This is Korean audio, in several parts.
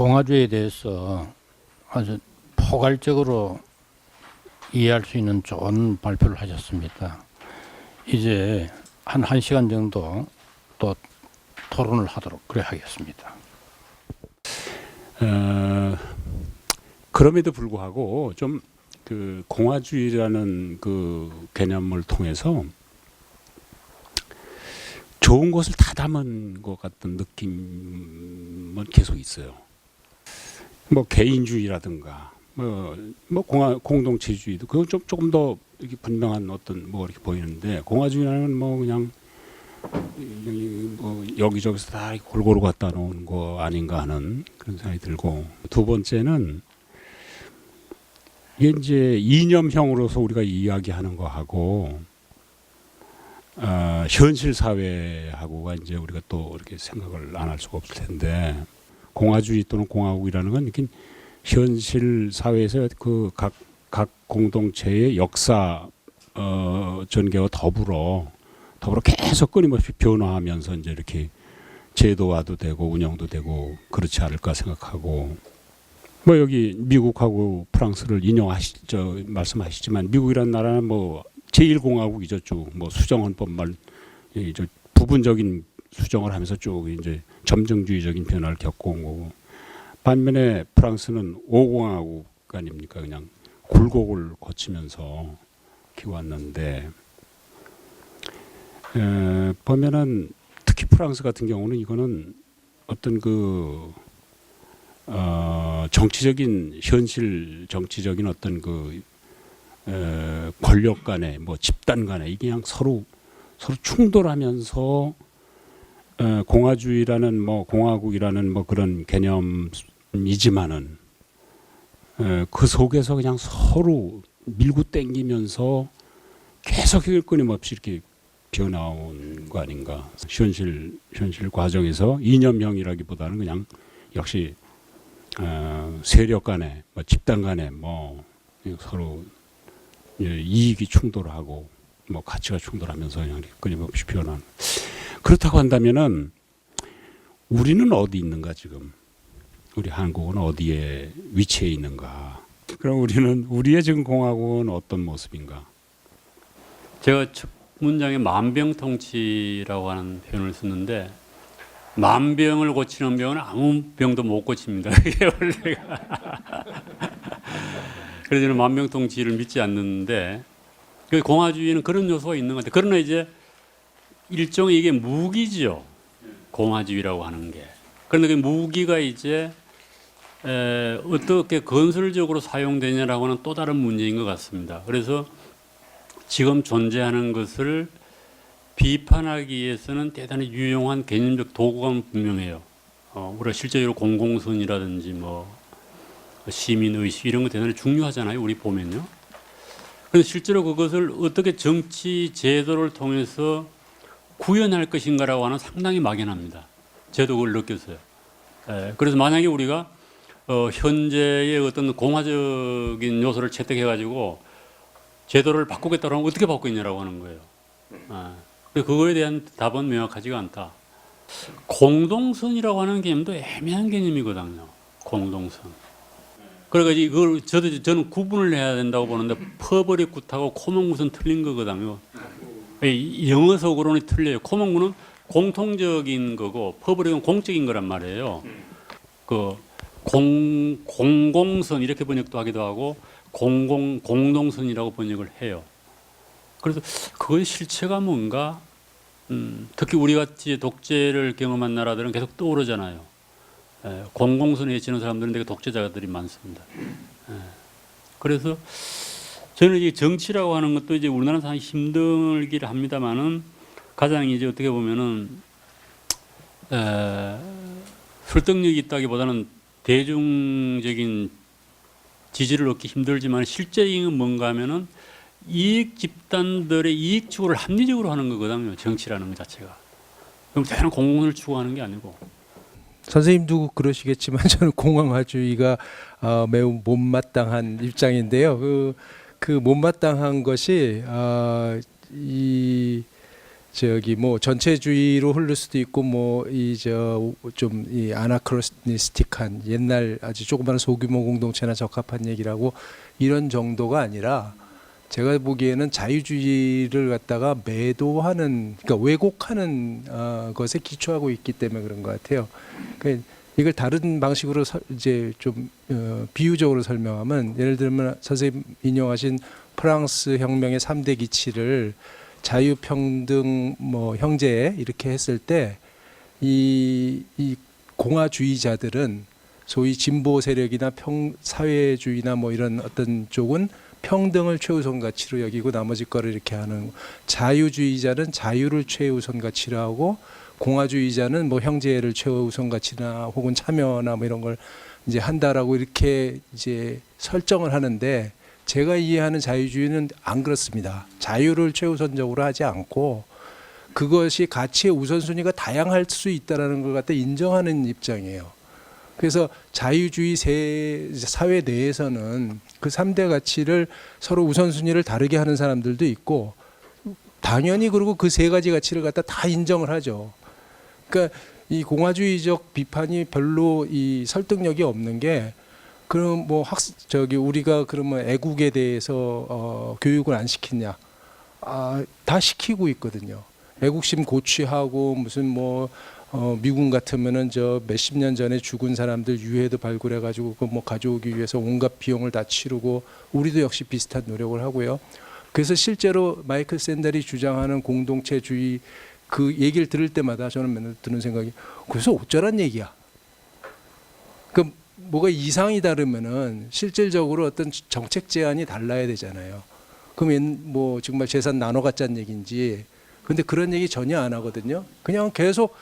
공화주의에 대해서 아주 포괄적으로 이해할 수 있는 좋은 발표를 하셨습니다. 이제 한 1시간 정도 또 토론을 하도록 그래 하겠습니다. 어, 그럼에도 불구하고 좀 그 공화주의라는 그 개념을 통해서 좋은 것을 다 담은 것 같은 느낌은 계속 있어요. 뭐 개인주의라든가 뭐, 뭐 공화 공동체주의도 그건 좀 조금 더 이렇게 분명한 어떤 뭐 이렇게 보이는데 공화주의라는 뭐 그냥 이- 뭐 여기저기서 다 골고루 갖다 놓은 거 아닌가 하는 그런 생각이 들고 두 번째는 이게 이제 이념형으로서 우리가 이야기하는 거하고 어, 현실 사회하고가 이제 우리가 또 이렇게 생각을 안 할 수가 없을 텐데 공화주의 또는 공화국이라는 건 이렇게 현실 사회에서 그 각 각 공동체의 역사 어, 전개와 더불어 더불어 계속 끊임없이 변화하면서 이제 이렇게 제도화도 되고 운영도 되고 그렇지 않을까 생각하고 뭐 여기 미국하고 프랑스를 인용하시죠 말씀하시지만 미국이라는 나라는 뭐 제1공화국이죠 쭉뭐 수정 헌법만 이저 부분적인 수정을 하면서 쭉 이제 점정주의적인 변화를 겪고 온 거고 반면에 프랑스는 5공화국 아닙니까? 그냥 굴곡을 거치면서 키워왔는데 에, 보면은 특히 프랑스 같은 경우는 이거는 어떤 그 어, 정치적인 현실 정치적인 어떤 그 에, 권력 간에 뭐 집단 간에 이게 그냥 서로 서로 충돌하면서 에, 공화주의라는 뭐 공화국이라는 뭐 그런 개념이지만은 에, 그 속에서 그냥 서로 밀고 땡기면서 계속 끊임없이 이렇게 변화온 거 아닌가. 현실 현실 과정에서 이념형이라기보다는 그냥 역시 어, 세력 간에 뭐 집단 간에 뭐 서로 예, 이익이 충돌하고 뭐 가치가 충돌하면서 그냥 끊임없이 변화하는. 그렇다고 한다면은 우리는 어디 있는가 지금? 우리 한국은 어디에 위치해 있는가? 그럼 우리는 우리의 지금 공화국은 어떤 모습인가? 제가 첫 문장에 만병통치라고 하는 표현을 썼는데 만병을 고치는 병은 아무 병도 못 고칩니다. 이게 원래가. 그래서 저는 만병통치를 믿지 않는데 그 공화주의는 그런 요소가 있는 것 같아요. 그러나 이제 일종의 이게 무기죠. 공화주의라고 하는 게. 그런데 그 무기가 이제 에, 어떻게 건설적으로 사용되냐라고 하는 또 다른 문제인 것 같습니다. 그래서 지금 존재하는 것을 비판하기 위해서는 대단히 유용한 개념적 도구가 분명해요. 어, 우리가 실제로 공공선이라든지 뭐 시민 의식 이런 거 대단히 중요하잖아요. 우리 보면요. 그래서 실제로 그것을 어떻게 정치 제도를 통해서 구현할 것인가라고 하는 상당히 막연합니다. 저도 그걸 느꼈어요. 에, 그래서 만약에 우리가 어, 현재의 어떤 공화적인 요소를 채택해 가지고 제도를 바꾸겠다고 하면 어떻게 바꾸겠냐라고 하는 거예요. 아, 근데 그거에 대한 답은 명확하지가 않다. 공동선이라고 하는 개념도 애매한 개념이거든요. 공동선. 그러니까 이걸 저도 저는 구분을 해야 된다고 보는데 퍼블릭 굿하고 코먼굿은 틀린 거거든요. 이 영어 속으로는 틀려요. 코먼굿은 공통적인 거고 퍼블릭은 공적인 거란 말이에요. 그 공, 공공선 이렇게 번역도 하기도 하고 공공 공동선이라고 번역을 해요. 그래서 그의 실체가 뭔가 음, 특히 우리 같이 독재를 경험한 나라들은 계속 떠오르잖아요. 에, 공공선에 지는 사람들은 되게 독재자들이 많습니다. 에, 그래서 저는 이 정치라고 하는 것도 이제 우리나라는 상당히 힘들기를 합니다만은 가장 이제 어떻게 보면은 에, 설득력이 있다기보다는 대중적인 지지를 얻기 힘들지만 실제인 뭔가 하면은 이익 집단들의 이익 추구를 합리적으로 하는 거거든요. 정치라는 것 자체가. 그럼 대단한 공공을 추구하는 게 아니고. 선생님도 그러시겠지만 저는 공황화주의가 어, 매우 못마땅한 입장인데요. 그, 그 못마땅한 것이 어, 이 저기 뭐 전체주의로 흐를 수도 있고 뭐 이 저 좀 이 아나크로니스틱한 옛날 아주 조그마한 소규모 공동체나 적합한 얘기라고 이런 정도가 아니라 제가 보기에는 자유주의를 갖다가 매도하는 그러니까 왜곡하는 어, 것에 기초하고 있기 때문에 그런 것 같아요. 그러니까 이걸 다른 방식으로 서, 이제 좀 어, 비유적으로 설명하면 예를 들면 선생님 인용하신 프랑스 혁명의 3대 기치를 자유 평등 뭐 형제 이렇게 했을 때 이 이 공화주의자들은 소위 진보 세력이나 평 사회주의나 뭐 이런 어떤 쪽은 평등을 최우선 가치로 여기고 나머지 거를 이렇게 하는 자유주의자는 자유를 최우선 가치로 하고 공화주의자는 뭐 형제를 최우선 가치나 혹은 참여나 뭐 이런 걸 이제 한다라고 이렇게 이제 설정을 하는데 제가 이해하는 자유주의는 안 그렇습니다. 자유를 최우선적으로 하지 않고 그것이 가치의 우선순위가 다양할 수 있다라는 걸 갖다 인정하는 입장이에요. 그래서 자유주의 세, 사회 내에서는 그 3대 가치를 서로 우선순위를 다르게 하는 사람들도 있고 당연히 그리고 그 세 가지 가치를 갖다 다 인정을 하죠. 그러니까 이 공화주의적 비판이 별로 이 설득력이 없는 게 그럼 뭐 학 저기 우리가 그러면 애국에 대해서 어, 교육을 안 시키냐? 아, 다 시키고 있거든요. 애국심 고취하고 무슨 뭐 어, 미군 같으면은 저 몇십 년 전에 죽은 사람들 유해도 발굴해 가지고 그 뭐 가져오기 위해서 온갖 비용을 다 치르고 우리도 역시 비슷한 노력을 하고요. 그래서 실제로 마이클 샌델이 주장하는 공동체주의 그 얘기를 들을 때마다 저는 맨날 드는 생각이 그래서 어쩌란 얘기야. 그 뭐가 이상이 다르면은 실질적으로 어떤 정책 제안이 달라야 되잖아요. 그러면 뭐 정말 재산 나눠 갖자는 얘기인지 근데 그런 얘기 전혀 안 하거든요. 그냥 계속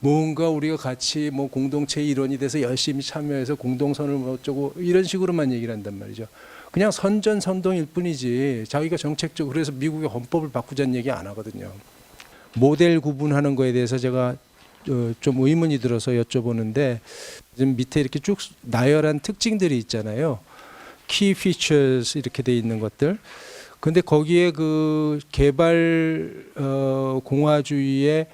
뭔가 우리가 같이 뭐 공동체 일원이 돼서 열심히 참여해서 공동선을 뭐 어쩌고 이런 식으로만 얘기를 한단 말이죠. 그냥 선전선동일 뿐이지 자기가 정책적 으로 그래서 미국의 헌법을 바꾸자는 얘기 안 하거든요. 모델 구분하는 거에 대해서 제가 어, 좀 의문이 들어서 여쭤보는데 지금 밑에 이렇게 쭉 나열한 특징들이 있잖아요. key features 이렇게 돼 있는 것들. 근데 거기에 그 개발 어, 공화주의에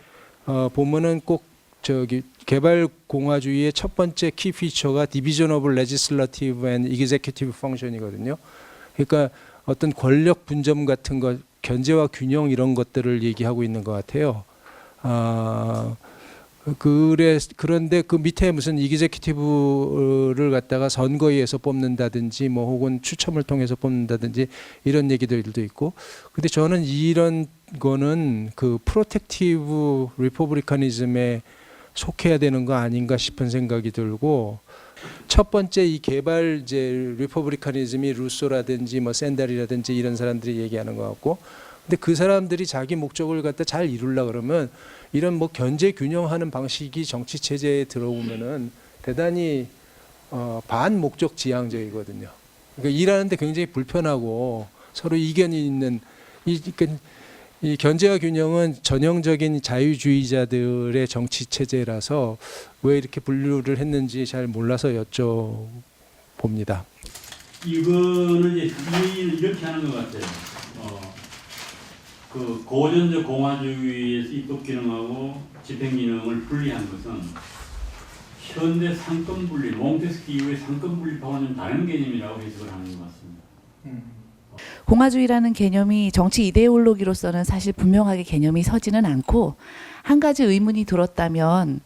어, 보면은 꼭 저기 개발 공화주의의 첫 번째 키 피처가 디비전 오브 레지슬러티브 앤 이그제큐티브 펑션이거든요. 그러니까 어떤 권력 분점 같은 것, 견제와 균형 이런 것들을 얘기하고 있는 것 같아요. 아, 그래 그런데 그 밑에 무슨 이기제큐티브를 갖다가 선거위에서 뽑는다든지 뭐 혹은 추첨을 통해서 뽑는다든지 이런 얘기들도 있고 근데 저는 이런 거는 그 프로텍티브 리퍼블리카니즘에 속해야 되는 거 아닌가 싶은 생각이 들고 첫 번째 이 개발 이제 리퍼블리카니즘이 루소라든지 뭐 샌달이라든지 이런 사람들이 얘기하는 것 같고 근데 그 사람들이 자기 목적을 갖다 잘 이루려 그러면 이런 뭐 견제 균형하는 방식이 정치 체제에 들어오면은 대단히 어, 반 목적 지향적이거든요. 그러니까 일하는데 굉장히 불편하고 서로 이견이 있는 이, 그러니까 이 견제와 균형은 전형적인 자유주의자들의 정치 체제라서 왜 이렇게 분류를 했는지 잘 몰라서 여쭤봅니다. 이거는 이제 이- 이렇게 하는 것 같아요. 어, 그 고전적 공화주의에서 입법 기능하고 집행 기능을 분리한 것은 현대 상권 분리, 몽테스키 이후의 상권 분리하고는 좀 다른 개념이라고 해석을 하는 것 같습니다. 공화주의라는 개념이 정치 이데올로기로서는 사실 분명하게 개념이 서지는 않고 한 가지 의문이 들었다면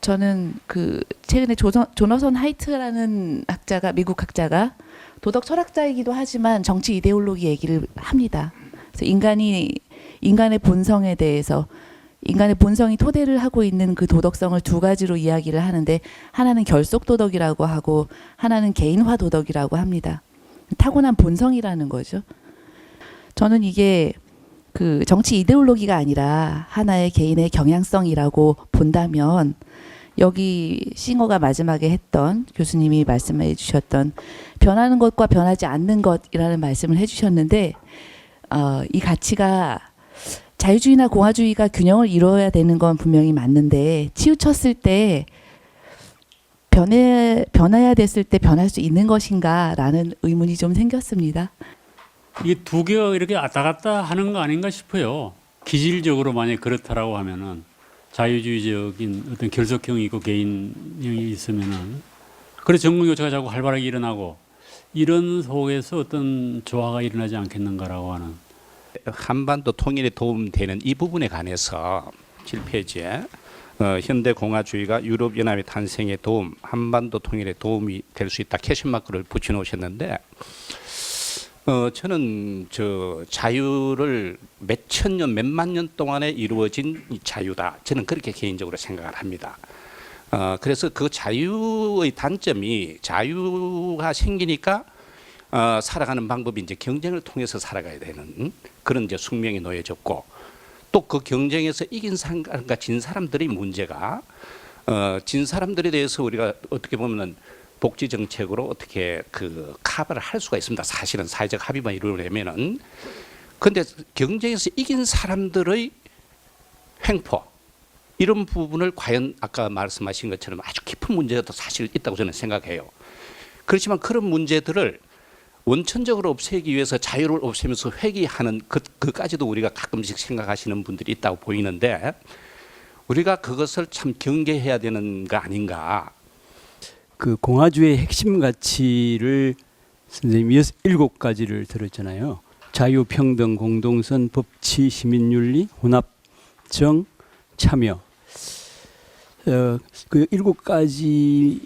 저는 그 최근에 조선, 조너선 하이트라는 학자가 미국 학자가 도덕 철학자이기도 하지만 정치 이데올로기 얘기를 합니다. 그래서 인간이 인간의 본성에 대해서 인간의 본성이 토대를 하고 있는 그 도덕성을 두 가지로 이야기를 하는데 하나는 결속 도덕이라고 하고 하나는 개인화 도덕이라고 합니다. 타고난 본성이라는 거죠. 저는 이게 그 정치 이데올로기가 아니라 하나의 개인의 경향성이라고 본다면 여기 싱어가 마지막에 했던 교수님이 말씀해 주셨던 변하는 것과 변하지 않는 것이라는 말씀을 해 주셨는데 어, 이 가치가 자유주의나 공화주의가 균형을 이루어야 되는 건 분명히 맞는데 치우쳤을 때 변해 변해야 됐을 때 변할 수 있는 것인가라는 의문이 좀 생겼습니다. 이게 두 개가 이렇게 왔다 갔다 하는 거 아닌가 싶어요. 기질적으로 만약 그렇다라고 하면은 자유주의적인 어떤 결속형이 있고 개인형이 있으면은 그래서 정권 교체가 자꾸 활발하게 일어나고 이런 속에서 어떤 조화가 일어나지 않겠는가라고 하는 한반도 통일에 도움되는 이 부분에 관해서 7페이지에 어, 현대 공화주의가 유럽 연합의 탄생에 도움, 한반도 통일에 도움이 될 수 있다 캐시 마크를 붙여 놓으셨는데 어, 저는 저 자유를 몇 천 년, 몇 만 년 동안에 이루어진 이 자유다. 저는 그렇게 개인적으로 생각을 합니다. 어, 그래서 그 자유의 단점이 자유가 생기니까 어, 살아가는 방법이 이제 경쟁을 통해서 살아가야 되는 그런 이제 숙명이 놓여졌고 또 그 경쟁에서 이긴 사람과 진 사람들의 문제가 어, 진 사람들에 대해서 우리가 어떻게 보면은 복지 정책으로 어떻게 그 커버를 할 수가 있습니다. 사실은 사회적 합의만 이루려면은 근데 경쟁에서 이긴 사람들의 횡포 이런 부분을 과연 아까 말씀하신 것처럼 아주 깊은 문제가 또 사실 있다고 저는 생각해요. 그렇지만 그런 문제들을 원천적으로 없애기 위해서 자유를 없애면서 회귀하는 그, 그까지도 우리가 가끔씩 생각하시는 분들이 있다고 보이는데 우리가 그것을 참 경계해야 되는 거 아닌가. 그 공화주의 핵심 가치를 선생님이 일곱 가지를 들었잖아요. 자유, 평등, 공동선, 법치, 시민윤리, 혼합 정, 참여. 어, 그 일곱 가지가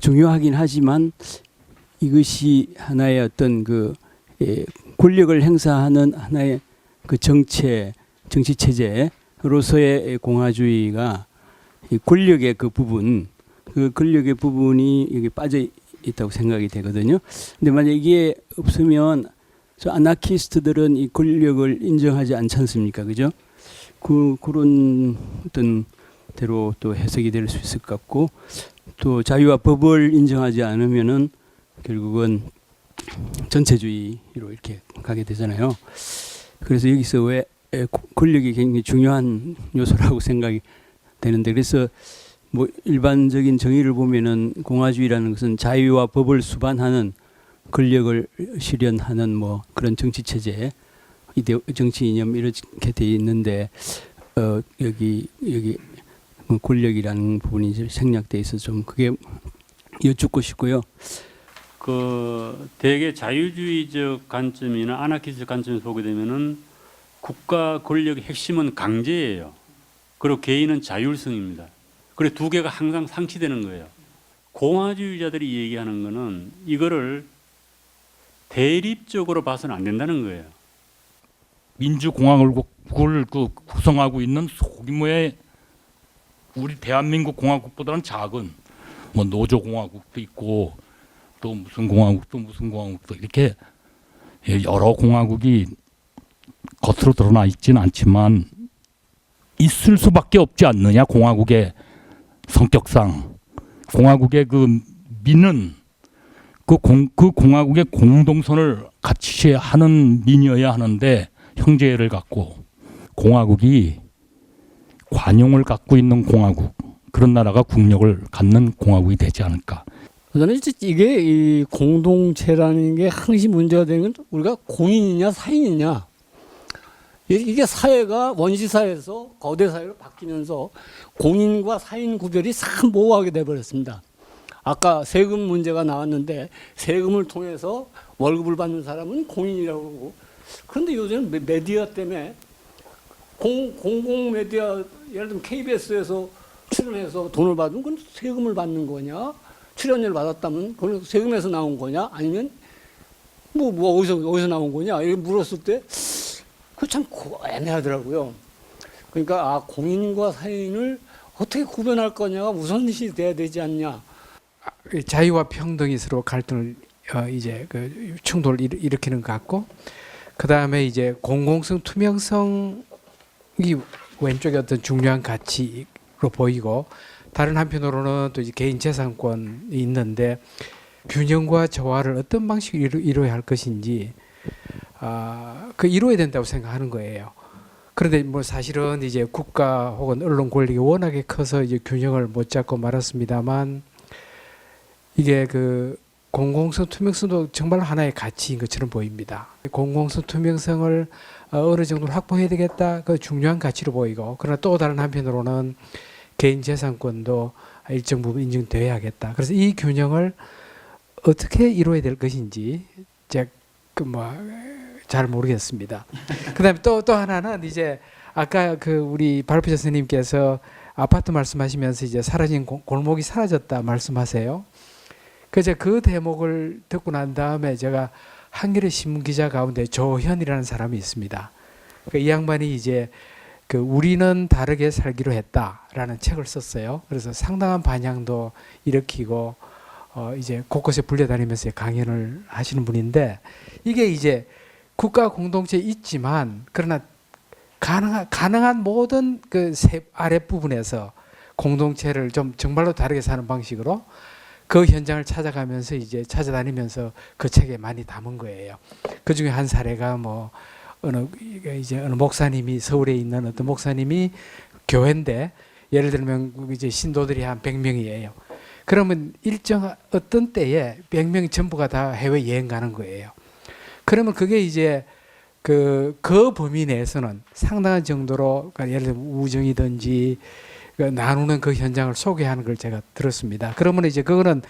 중요하긴 하지만 이것이 하나의 어떤 그 예, 권력을 행사하는 하나의 그 정체, 정치 체제로서의 공화주의가 이 권력의 그 부분, 그 권력의 부분이 여기 빠져 있다고 생각이 되거든요. 근데 만약 이게 없으면 저 아나키스트들은 이 권력을 인정하지 않지 않습니까? 그죠? 그 그런 어떤 대로 또 해석이 될 수 있을 것 같고 또 자유와 법을 인정하지 않으면은 결국은 전체주의로 이렇게 가게 되잖아요. 그래서 여기서 왜 권력이 굉장히 중요한 요소라고 생각이 되는데 그래서 뭐 일반적인 정의를 보면은 공화주의라는 것은 자유와 법을 수반하는 권력을 실현하는 뭐 그런 정치 체제 이데 정치 이념 이렇게 돼 있는데 어 여기 여기 뭐 권력이라는 부분이 생략돼 있어서 좀 그게 여쭙고 싶고요. 그 대개 자유주의적 관점이나 아나키스트 관점에 보게 되면은 국가 권력의 핵심은 강제예요. 그리고 개인은 자율성입니다. 그래 두 개가 항상 상치되는 거예요. 공화주의자들이 얘기하는 거는 이거를 대립적으로 봐서는 안 된다는 거예요. 민주공화국을 그 구성하고 있는 소규모의 우리 대한민국 공화국보다는 작은 뭐 노조공화국도 있고 또 무슨 공화국도 무슨 공화국도 이렇게 여러 공화국이 겉으로 드러나 있지는 않지만 있을 수밖에 없지 않느냐 공화국의 성격상 공화국의 그 민은 그, 공, 그 공화국의 공동선을 같이 하는 민이어야 하는데 형제를 갖고 공화국이 관용을 갖고 있는 공화국 그런 나라가 국력을 갖는 공화국이 되지 않을까. 저는 이게 이 공동체라는 게 항시 문제가 되는 건 우리가 공인이냐 사인이냐 이- 이게 사회가 원시 사회에서 거대 사회로 바뀌면서 공인과 사인 구별이 참 모호하게 돼 버렸습니다. 아까 세금 문제가 나왔는데 세금을 통해서 월급을 받는 사람은 공인이라고 그러고 그런데 요즘 메- 메디어 때문에 공, 공공 메디어 예를 들면 KBS에서 출연해서 돈을 받으면 그건 세금을 받는 거냐? 출연료를 받았다면 그건 세금에서 나온 거냐? 아니면 뭐, 뭐 어디서 어디서 나온 거냐? 이렇게 물었을 때 그 참 애매하더라고요. 그러니까 아 공인과 사인을 어떻게 구별할 거냐가 우선시 돼야 되지 않냐? 그 자유와 평등이 서로 갈등을 어, 이제 그 충돌을 일- 일으키는 것 같고 그 다음에 이제 공공성 투명성이 왼쪽에 어떤 중요한 가치로 보이고 다른 한편으로는 또 개인 재산권이 있는데 균형과 조화를 어떤 방식으로 이루, 이루어야 할 것인지 아, 그 이루어야 된다고 생각하는 거예요. 그런데 뭐 사실은 이제 국가 혹은 언론 권력이 워낙에 커서 이제 균형을 못 잡고 말았습니다만 이게 그 공공성 투명성도 정말 하나의 가치인 것처럼 보입니다. 공공성 투명성을 어, 어느 정도 확보해야 되겠다. 그 중요한 가치로 보이고 그러나 또 다른 한편으로는 개인 재산권도 일정 부분 인정되어야겠다. 그래서 이 균형을 어떻게 이루어야 될 것인지 제가 그뭐잘 모르겠습니다. 그다음에 또 또 하나는 이제 아까 그 우리 발표자 선생님께서 아파트 말씀하시면서 이제 사라진 고- 골목이 사라졌다 말씀하세요. 그제 그 대목을 듣고 난 다음에 제가 한겨레 신문 기자 가운데 조현이라는 사람이 있습니다. 그이 양반이 이제 그 우리는 다르게 살기로 했다라는 책을 썼어요. 그래서 상당한 반향도 일으키고 어 이제 곳곳에 불려다니면서 강연을 하시는 분인데 이게 이제 국가 공동체 있지만 그러나 가능한 가능한 모든 그 아랫 부분에서 공동체를 좀 정말로 다르게 사는 방식으로 그 현장을 찾아가면서 이제 찾아다니면서 그 책에 많이 담은 거예요. 그 중에 한 사례가 뭐 어느 이제 어느 목사님이 서울에 있는 어떤 목사님이 교회인데 예를 들면 이제 신도들이 한 100명이에요. 그러면 일정 어떤 때에 100명이 전부가 다 해외 여행 가는 거예요. 그러면 그게 이제 그, 그 범위 내에서는 상당한 정도로 그러니까 예를 들면 우정이든지 그 나누는 그 현장을 소개하는 걸 제가 들었습니다. 그러면 이제 그거는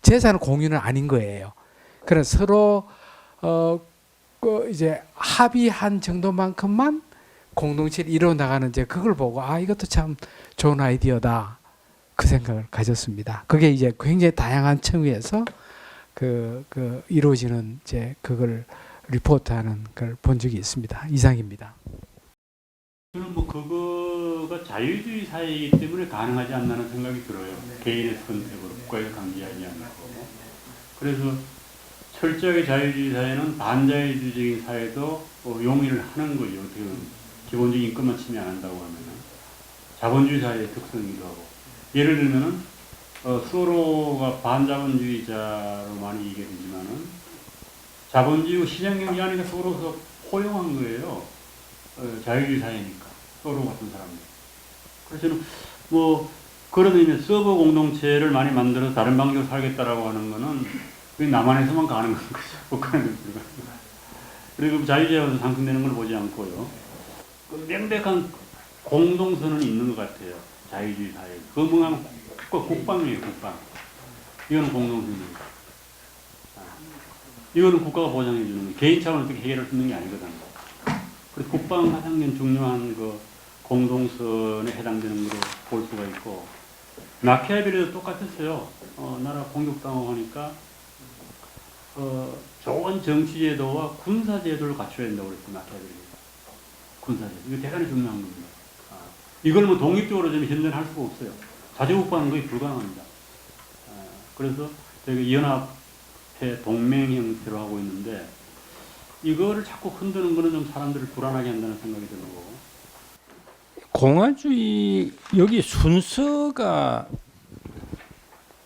재산 공유는 아닌 거예요. 그래 서로 어, 그 이제 합의한 정도만큼만 공동체를 이루어 나가는 이제 그걸 보고 아 이것도 참 좋은 아이디어다 그 생각을 가졌습니다. 그게 이제 굉장히 다양한 층위에서 그, 그 이루어지는 이제 그걸 리포트하는 걸 본 적이 있습니다. 이상입니다. 저는 뭐 그거가 자유주의 사회이기 때문에 가능하지 않나는 생각이 들어요. 개인의 선택으로 국가에서 강제하지 않고. 그래서 철저하게 자유주의 사회는 반자유주의적인 사회도 어, 용인을 하는 거죠. 어떻게 보면 기본적인 인권만 침해 안 한다고 하면은 자본주의 사회의 특성이기도 하고 예를 들면은 어, 서로가 반자본주의자로 많이 얘기되지만은 자본주의 시장 경제 안에서 서로서 포용한 거예요. 어, 자유주의 사회니까 서로 같은 사람들. 그래서 저는 뭐 그런 의미에서 서버 공동체를 많이 만들어서 다른 방식으로 살겠다라고 하는 거는 그게 남한에서만 가능한 거죠. 북한에는. 그리고 자유제한에서 상승되는 걸 보지 않고요. 그 명백한 공동선은 있는 것 같아요. 자유주의 사회. 그 뭐냐면 국- 국방이에요, 국방. 이거는 공동선입니다. 아, 이거는 국가가 보장해 주는. 개인 차원에서 해결할 수 있는 게 아니거든요. 그래서 국방 가장 중요한 그 공동선에 해당되는 걸로 볼 수가 있고 마키아벨리도 똑같았어요. 어, 나라 공격당하고 하니까 어, 좋은 정치제도와 군사제도를 갖춰야 된다고 그랬어요. 마키아벨리. 군사제도. 이거 대단히 중요한 겁니다. 아, 이걸 뭐 독립적으로 좀 현대는 할 수가 없어요. 자주국방은 거의 불가능합니다. 아, 그래서 저희가 연합회 동맹 형태로 하고 있는데 이거를 자꾸 흔드는 거는 좀 사람들을 불안하게 한다는 생각이 들고 공화주의 여기 순서가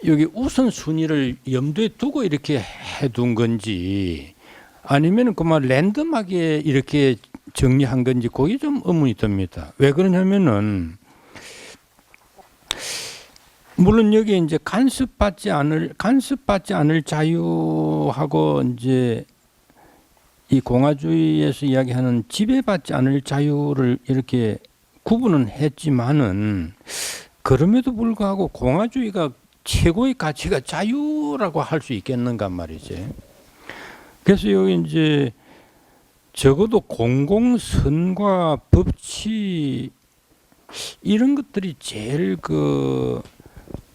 여기 우선 순위를 염두에 두고 이렇게 해둔 건지 아니면 그만 랜덤하게 이렇게 정리한 건지 그게 좀 의문이 듭니다. 왜 그러냐면은 물론 여기 이제 간섭받지 않을 간섭받지 않을 자유하고 이제 이 공화주의에서 이야기하는 지배받지 않을 자유를 이렇게 구분은 했지만은 그럼에도 불구하고 공화주의가 최고의 가치가 자유라고 할 수 있겠는가 말이지. 그래서 여기 이제 적어도 공공선과 법치 이런 것들이 제일 그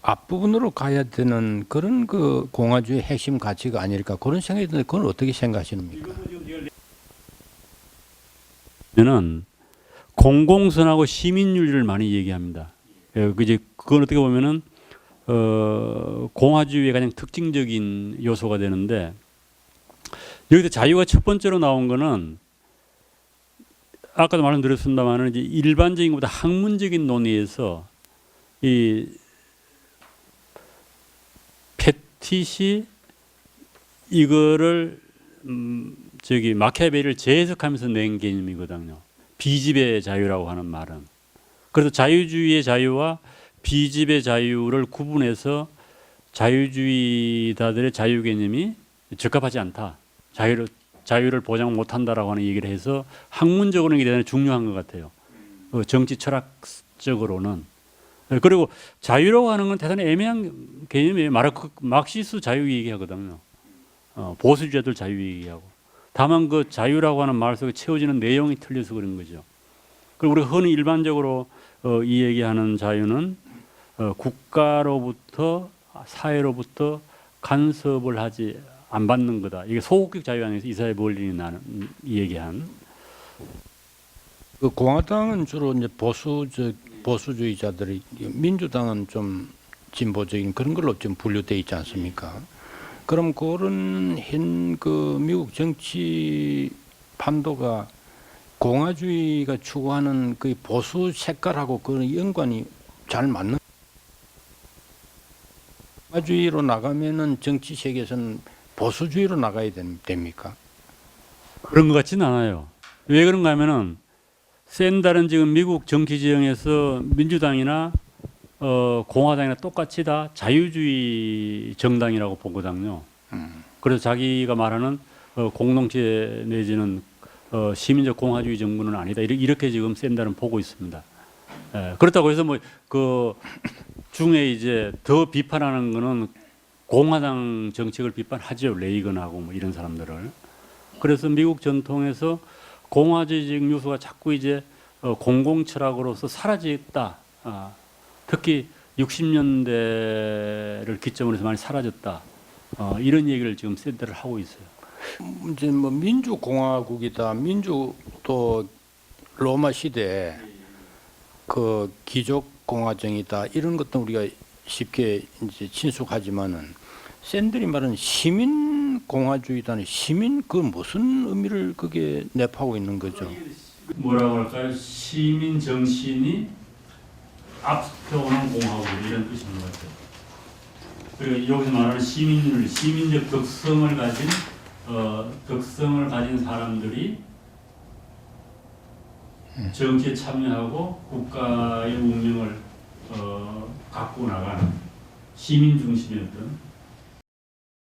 앞부분으로 가야 되는 그런 그 공화주의 핵심 가치가 아닐까 그런 생각이 드는데 그건 어떻게 생각하십니까? 저는 공공선하고 시민윤리를 많이 얘기합니다. 예, 그 이제 그건 어떻게 보면은 어, 공화주의의 가장 특징적인 요소가 되는데 여기서 자유가 첫 번째로 나온 거는 아까도 말씀드렸습니다만은 이제 일반적인 것보다 학문적인 논의에서 이 패티시 이거를 음, 저기 마키아벨리를 재해석하면서 낸 개념이거든요. 비집의 자유라고 하는 말은. 그래서 자유주의의 자유와 비집의 자유를 구분해서 자유주의자들의 자유 개념이 적합하지 않다. 자유를 자유를 보장 못한다라고 하는 얘기를 해서 학문적으로는 이게 대단히 중요한 것 같아요. 어, 정치 철학적으로는 예, 그리고 자유라고 하는 건 대단히 애매한 개념이에요. 마르크 막시스 자유 얘기하거든요. 어, 보수주의자들 자유 얘기하고 다만 그 자유라고 하는 말 속에 채워지는 내용이 틀려서 그런 거죠. 그리고 우리가 흔히 일반적으로 어, 이 얘기하는 자유는 어, 국가로부터 사회로부터 간섭을 하지 안 받는 거다. 이게 소극적 자유 안에서 이사회 본린이 나는 이 얘기한 그 공화당은 주로 이제 보수적 보수주의자들이 민주당은 좀 진보적인 그런 걸로 좀 분류돼 있지 않습니까? 그럼 그런 현 그 미국 정치 판도가 공화주의가 추구하는 그 보수 색깔하고 그 연관이 잘 맞는 공화주의로 나가면은 정치 세계에서는 보수주의로 나가야 됨- 됩니까? 그런 것 같지는 않아요. 왜 그런가 하면은 샌달은 지금 미국 정치 지형에서 민주당이나 어, 공화당이나 똑같이 다 자유주의 정당이라고 보거든요. 그래서 자기가 말하는 어, 공동체 내지는 어, 시민적 공화주의 정부는 아니다. 이렇게, 이렇게 지금 샌달은 보고 있습니다. 예, 그렇다고 해서 뭐그 중에 이제 더 비판하는 거는 공화당 정책을 비판하죠. 레이건하고 뭐 이런 사람들을. 그래서 미국 전통에서 공화주의적 요소가 자꾸 이제 어, 공공 철학으로서 사라졌다. 아, 특히 60년대를 기점으로 해서 많이 사라졌다. 어, 이런 얘기를 지금 샌들을 하고 있어요. 이제 뭐 민주공화국이다. 민주 또 로마 시대 그 귀족 공화정이다. 이런 것도 우리가 쉽게 이제 친숙하지만은 샌들이 말하는 시민 공화주의다는 시민 그 무슨 의미를 그게 내포하고 있는 거죠. 뭐라고 할까요? 시민 정신이 앞서오는 공화국 이런 뜻인 것 같아요. 그리고 여기서 말하는 시민을 시민적 덕성을 가진 어, 덕성을 가진 사람들이 정치에 참여하고 국가의 운명을 어, 갖고 나가는 시민 어떤